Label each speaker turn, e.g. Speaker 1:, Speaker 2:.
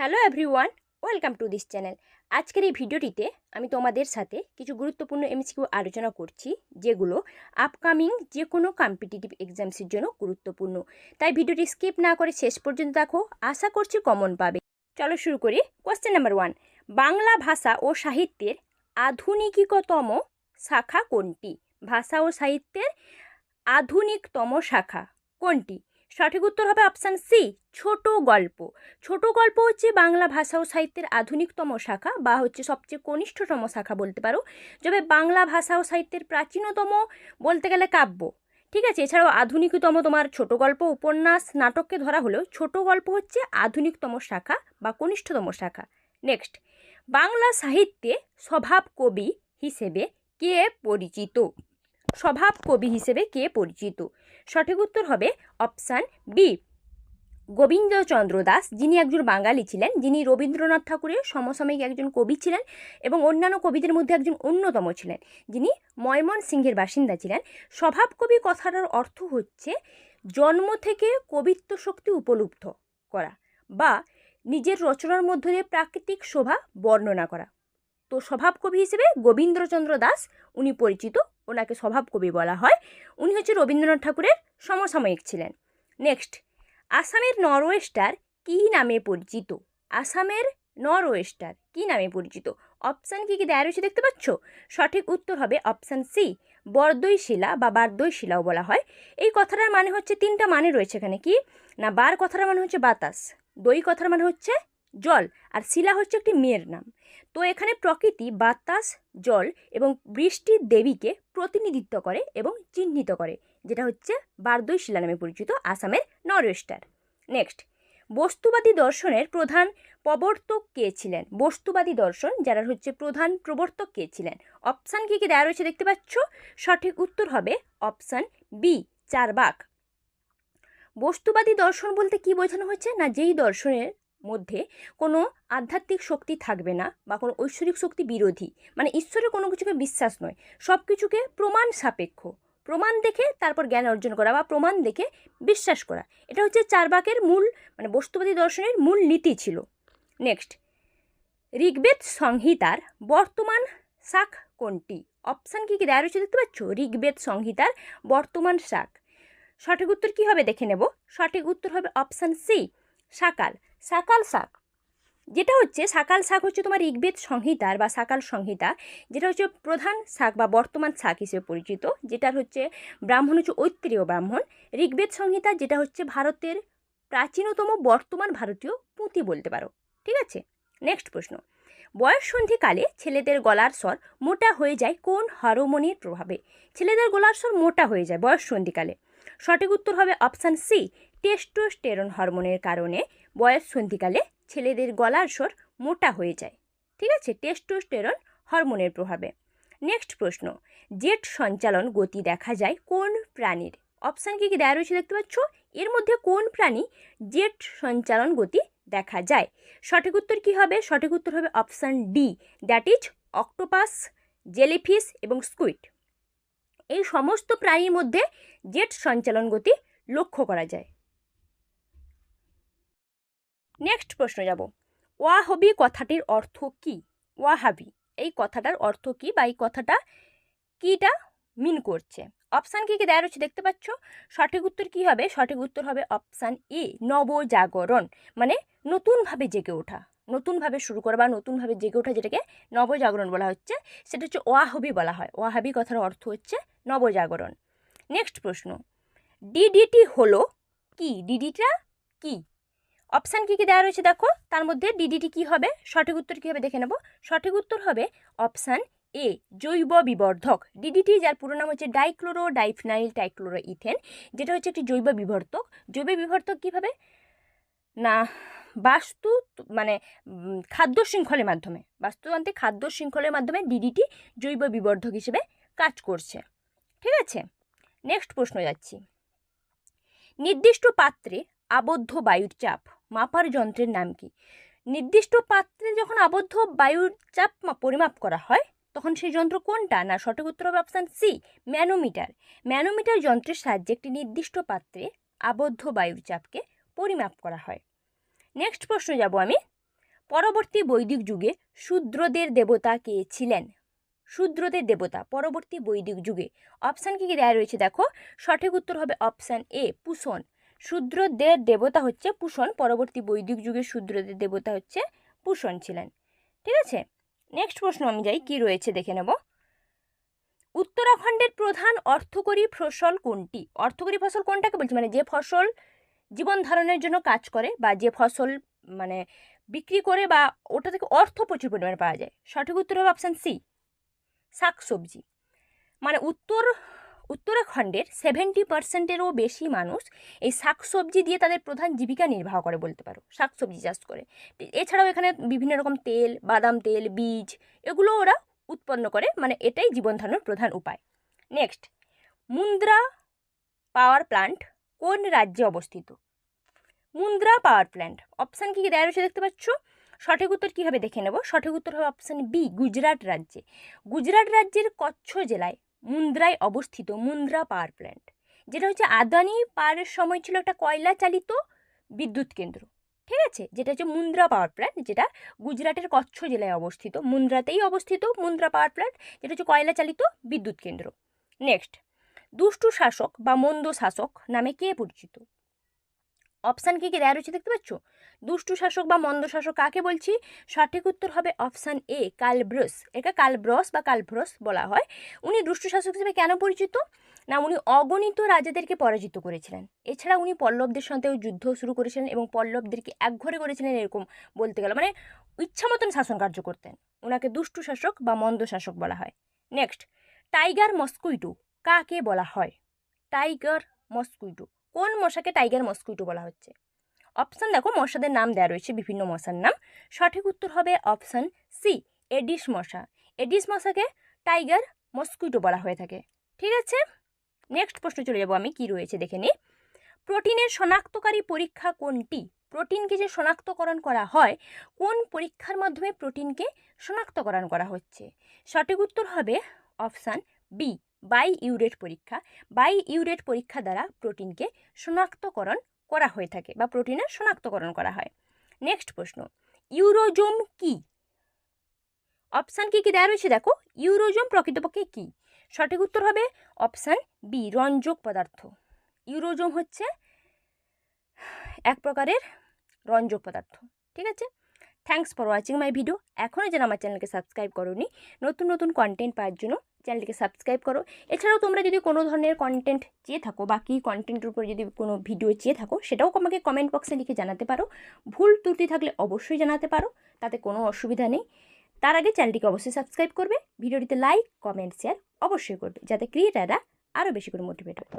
Speaker 1: Hello everyone welcome to this channel আজকের এই ভিডিওটিতে আমি তোমাদের সাথে কিছু গুরুত্বপূর্ণ এমসিকিউ আলোচনা করছি, যেগুলো আপকামিং যে কোনো কম্পিটিটিভ এক্সামসের জন্য গুরুত্বপূর্ণ। তাই ভিডিওটি স্কিপ না করে শেষ পর্যন্ত দেখো, আশা করছি কমন পাবে। চলো শুরু করি। কোয়েশ্চেন নাম্বার ওয়ান বাংলা ভাষা ও সাহিত্যের আধুনিকতম শাখা কোনটি? ভাষা ও সাহিত্যের আধুনিকতম শাখা কোনটি? সঠিক উত্তর হবে অপশান সি, ছোট গল্প। ছোট গল্প হচ্ছে বাংলা ভাষা ও সাহিত্যের আধুনিকতম শাখা বা হচ্ছে সবচেয়ে কনিষ্ঠতম শাখা বলতে পারো, যবে বাংলা ভাষা ও সাহিত্যের প্রাচীনতম বলতে গেলে কাব্য। ঠিক আছে, এছাড়াও আধুনিকতম তোমার ছোট গল্প, উপন্যাস, নাটককে ধরা হলেও ছোট গল্প হচ্ছে আধুনিকতম শাখা বা কনিষ্ঠতম শাখা। নেক্সট, বাংলা সাহিত্যে স্বভাব কবি হিসেবে কে পরিচিত? স্বভাব কবি হিসেবে কে পরিচিত? সঠিক উত্তর হবে অপশান বি। গোবিন্দচন্দ্র দাস, যিনি একজন বাঙালি ছিলেন, যিনি রবীন্দ্রনাথ ঠাকুরের সমসাময়িক একজন কবি ছিলেন এবং অন্যান্য কবিদের মধ্যে একজন অন্যতম ছিলেন। যিনি ময়মন সিংহের বাসিন্দা ছিলেন। স্বভাব কবি কথাটার অর্থ হচ্ছে জন্ম থেকে কবিত্ব শক্তি উপলব্ধ করা বা নিজের রচনার মধ্য দিয়ে প্রাকৃতিক শোভা বর্ণনা করা। তো স্বভাব কবি হিসেবে গোবিন্দচন্দ্র দাস, উনি পরিচিত ওনাকে স্বভাব কবি বলা হয়। উনি হচ্ছে রবীন্দ্রনাথ ঠাকুরের সমসাময়িক ছিলেন। নেক্সট আসামের নরওয়েস্টার কী নামে পরিচিত? আসামের নরওয়েস্টার কী নামে পরিচিত? অপশান কী কী দেয়া রয়েছে দেখতে পাচ্ছ? সঠিক উত্তর হবে অপশান সি বরদই শিলা বা বারদই শিলাও বলা হয়। এই কথাটার মানে হচ্ছে তিনটা মানে রয়েছে এখানে কি? না, বার কথাটার মানে হচ্ছে বাতাস, দই কথার মানে হচ্ছে জল, আর শিলা হচ্ছে একটি মেয়ের নাম। তো এখানে প্রকৃতি বাতাস, জল এবং বৃষ্টির দেবীকে প্রতিনিধিত্ব করে এবং চিহ্নিত করে, যেটা হচ্ছে বারদই শিলা নামে পরিচিত আসামের নরওয়েস্টার। নেক্সট, বস্তুবাদী দর্শনের প্রধান প্রবর্তক কে ছিলেন? বস্তুবাদী দর্শন, যারা হচ্ছে প্রধান প্রবর্তক কে ছিলেন? অপশান কী কী দেওয়া রয়েছে দেখতে পাচ্ছ? সঠিক উত্তর হবে অপশান বি চারবাক বস্তুবাদী দর্শন বলতে কি বোঝানো হচ্ছে? না যেই দর্শনের মধ্যে কোনো আধ্যাত্মিক শক্তি থাকবে না বা কোনো ঐশ্বরিক শক্তি বিরোধী। মানে ঈশ্বরের কোনো কিছুকে বিশ্বাস নয়। সব কিছুকে প্রমাণ সাপেক্ষ। প্রমাণ দেখে তারপর জ্ঞান অর্জন করা বা প্রমাণ দেখে বিশ্বাস করা। এটা হচ্ছে চারবাকের মূল মানে বস্তুবাদী দর্শনের মূল নীতি ছিল। নেক্সট। ঋগ্বেদ সংহিতার বর্তমান শাক কোনটি? অপশান কী কী দেওয়া রয়েছে দেখতে পাচ্ছ? ঋগ্বেদ সংহিতার বর্তমান শাক। সঠিক উত্তর কী হবে দেখে নেব। সঠিক উত্তর হবে অপশান সি সাকাল সাকাল শাক। যেটা হচ্ছে সাকাল শাক হচ্ছে তোমার ঋগ্বেদ সংহিতার বা সাকাল সংহিতা, যেটা হচ্ছে প্রধান শাক বা বর্তমান শাক হিসেবে পরিচিত, যেটার হচ্ছে ব্রাহ্মণ হচ্ছে ঐত্রেয় ব্রাহ্মণ। ঋগ্বেদ সংহিতা, যেটা হচ্ছে ভারতের প্রাচীনতম বর্তমান ভারতীয় পুঁথি বলতে পারো, ঠিক আছে? নেক্সট প্রশ্ন। বয়ঃসন্ধিকালে ছেলেদের গলার স্বর মোটা হয়ে যায় কোন হরমোনের প্রভাবে? ছেলেদের গলার স্বর মোটা হয়ে যায় বয়ঃসন্ধিকালে সঠিক উত্তর হবে অপশান সি টেস্টোস্টেরন হরমোনের কারণে। বয়স সন্ধিকালে ছেলেদের গলার স্বর মোটা হয়ে যায়। ঠিক আছে? টেস্টোস্টেরন হরমোনের প্রভাবে। নেক্সট প্রশ্ন। জেট সঞ্চালন গতি দেখা যায় কোন প্রাণীর? অপশান কি কি দেওয়া রয়েছে দেখতে পাচ্ছ? এর মধ্যে কোন প্রাণী জেট সঞ্চালন গতি দেখা যায়? সঠিক উত্তর কী হবে? সঠিক উত্তর হবে option D. That is octopus jellyfish এবং স্কুইড। এই সমস্ত প্রাণীর মধ্যে জেট সঞ্চালন গতি লক্ষ্য করা যায়। নেক্সট প্রশ্ন যাব। ওয়াহবি কথাটির অর্থ কি? ওয়াহাবি। এই কথাটার অর্থ কি বা এই কথাটা কিটা মিন করছে? অপশান কী কী দেওয়া রয়েছে দেখতে পাচ্ছ? সঠিক উত্তর কী হবে? সঠিক উত্তর হবে অপশান এ নবজাগরণ। মানে নতুনভাবে জেগে ওঠা। নতুনভাবে শুরু করা বা নতুনভাবে জেগে ওঠা যেটাকে নবজাগরণ বলা হচ্ছে, সেটা হচ্ছে ওয়াহবি বলা হয়। ওয়াহাবি কথার অর্থ হচ্ছে নবজাগরণ। নেক্সট প্রশ্ন। ডিডিটি হলো কি? ডিডিটা কি? অপশান কী কী দেওয়া রয়েছে দেখো? তার মধ্যে ডিডিটি কী হবে? সঠিক উত্তর কী হবে? দেখে নেব। সঠিক উত্তর হবে অপশান এ জৈব বিবর্ধক। ডিডিটি যার পুরো নাম হচ্ছে ডাইক্লোরো ডাইফনাইল টাইক্লোরো ইথেন যেটা হচ্ছে একটি জৈব বিবর্তক জৈব বিবর্তক কীভাবে? না, বাস্তু মানে খাদ্য শৃঙ্খলের মাধ্যমে। বাস্তুতান্ত্রিক খাদ্য শৃঙ্খলের মাধ্যমে ডিডিটি জৈব বিবর্ধক হিসেবে কাজ করছে। ঠিক আছে? নেক্সট প্রশ্ন যাচ্ছি। নির্দিষ্ট পাত্রে আবদ্ধ বায়ুর চাপ মাপার যন্ত্রের নাম কি? নির্দিষ্ট পাত্রে যখন আবদ্ধ বায়ুর চাপ পরিমাপ করা হয়, তখন সেই যন্ত্র কোনটা? না, সঠিক উত্তর হবে অপশান সি, ম্যানোমিটার। ম্যানোমিটার যন্ত্রের সাহায্যে একটি নির্দিষ্ট পাত্রে আবদ্ধ বায়ুর চাপকে পরিমাপ করা হয়। নেক্সট প্রশ্ন যাব আমি। পরবর্তী বৈদিক যুগে শূদ্রদের দেবতা কে ছিলেন? শূদ্রদের দেবতা, পরবর্তী বৈদিক যুগে। অপশান কী কী দেওয়া রয়েছে দেখো? সঠিক উত্তর হবে অপশান এ, পুষণ। শূদ্রদের দেবতা হচ্ছে পুষণ। পরবর্তী বৈদিক যুগে শূদ্রদের দেবতা হচ্ছে পুষণ ছিলেন। ঠিক আছে? নেক্সট প্রশ্ন আমি যাই, কি রয়েছে দেখে নেব। উত্তরাখণ্ডের প্রধান অর্থকরী ফসল কোনটি? অর্থকরী ফসল কোনটাকে বলছি? মানে যে ফসল জীবন ধারণের জন্য কাজ করে বা যে ফসল মানে বিক্রি করে বা ওটা থেকে অর্থ প্রচুর পরিমাণে পাওয়া যায়। সঠিক উত্তর হবে অপশান সি শাকসবজি। মানে উত্তর উত্তরাখণ্ডের সেভেন্টি পার্সেন্টেরও বেশি মানুষ এই শাকসবজি দিয়ে তাদের প্রধান জীবিকা নির্বাহ করে বলতে পারো, শাকসবজি চাষ করে। এছাড়াও এখানে বিভিন্ন রকম তেল, বাদাম তেল, বীজ, এগুলো ওরা উৎপন্ন করে মানে এটাই জীবন ধারণের প্রধান উপায়। নেক্সট মুন্দ্রা পাওয়ার প্ল্যান্ট কোন রাজ্যে অবস্থিত? মুন্দ্রা পাওয়ার প্ল্যান্ট অপশান কী দেওয়া রয়েছে দেখতে পাচ্ছ? সঠিক উত্তর কীভাবে দেখে নেব? সঠিক উত্তর হবে অপশান বি, গুজরাট রাজ্যে। গুজরাট রাজ্যের কচ্ছ জেলায় মুন্দ্রায় অবস্থিত মুন্দ্রা পাওয়ার প্ল্যান্ট, যেটা হচ্ছে আদানি পাওয়ারের সময় ছিল একটা কয়লা চালিত বিদ্যুৎ কেন্দ্র, ঠিক আছে? যেটা হচ্ছে মুন্দ্রা পাওয়ার প্ল্যান্ট, যেটা গুজরাটের কচ্ছ জেলায় অবস্থিত, মুন্দ্রাতেই অবস্থিত মুন্দ্রা পাওয়ার প্ল্যান্ট, যেটা হচ্ছে কয়লা চালিত বিদ্যুৎ কেন্দ্র। নেক্সট, দুষ্টু শাসক বা মন্দ শাসক নামে কে পরিচিত? অপশান কী কী দেওয়া রয়েছে দেখতে পাচ্ছ? দুষ্টু শাসক বা মন্দ শাসক কাকে বলছি? সঠিক উত্তর হবে অপশান এ, কালব্রস। একে কালব্রস বা কালভ্রস বলা হয়। উনি দুষ্টু শাসক হিসেবে কেন পরিচিত? না, উনি অগণিত রাজাদেরকে পরাজিত করেছিলেন। এছাড়া উনি পল্লবদের সাথেও যুদ্ধ শুরু করেছিলেন এবং পল্লবদেরকে একঘরে করেছিলেন এরকম বলতে গেল। মানে ইচ্ছা মতন শাসন কার্য করতেন। ওনাকে দুষ্টু শাসক বা মন্দ শাসক বলা হয়। নেক্সট, টাইগার মস্কুইটো কাকে বলা হয়? Tiger mosquito. কোন মশাকে টাইগার মস্কুইটো বলা হচ্ছে? অপশান দেখো, মশাদের নাম দেওয়া রয়েছে বিভিন্ন মশার নাম। সঠিক উত্তর হবে অপশান সি এডিস মশা। এডিস মশাকে টাইগার মস্কুইটো বলা হয়ে থাকে। ঠিক আছে? নেক্সট প্রশ্ন চলে যাব আমি, কি রয়েছে দেখে নিই। প্রোটিনের শনাক্তকারী পরীক্ষা কোনটি? প্রোটিনকে যে শনাক্তকরণ করা হয়, কোন পরীক্ষার মাধ্যমে প্রোটিনকে শনাক্তকরণ করা হচ্ছে? সঠিক উত্তর হবে অপশান বি বাই ইউরেট পরীক্ষা বাই ইউরেট পরীক্ষা দ্বারা প্রোটিনকে শনাক্তকরণ করা হয়ে থাকে বা প্রোটিনের শনাক্তকরণ করা হয়। নেক্সট প্রশ্ন ইউরোজোম কি? অপশান কি কি দেওয়া রয়েছে দেখো ইউরোজোম প্রকৃতপক্ষে কি? সঠিক উত্তর হবে অপশান বি রঞ্জক পদার্থ। ইউরোজোম হচ্ছে এক প্রকারের রঞ্জক পদার্থ, ঠিক আছে? Thanks for watching my video এখনও যেন আমার চ্যানেলকে সাবস্ক্রাইব করোনি, নতুন নতুন কন্টেন্ট পাওয়ার জন্য চ্যানেলটিকে সাবস্ক্রাইব করো। এছাড়াও তোমরা যদি কোনো ধরনের কন্টেন্ট চেয়ে থাকো বা কী কন্টেন্টের উপর যদি কোনো ভিডিও চেয়ে থাকো, সেটাও আমাকে কমেন্ট বক্সে লিখে জানাতে পারো। ভুল ত্রুটি থাকলে অবশ্যই জানাতে পারো, তাতে কোনো অসুবিধা নেই। তার আগে চ্যানেলটিকে অবশ্যই সাবস্ক্রাইব করবে, ভিডিওটিতে লাইক কমেন্ট শেয়ার অবশ্যই করবে, যাতে ক্রিয়েটাররা আরও বেশি করে মোটিভেট হয়।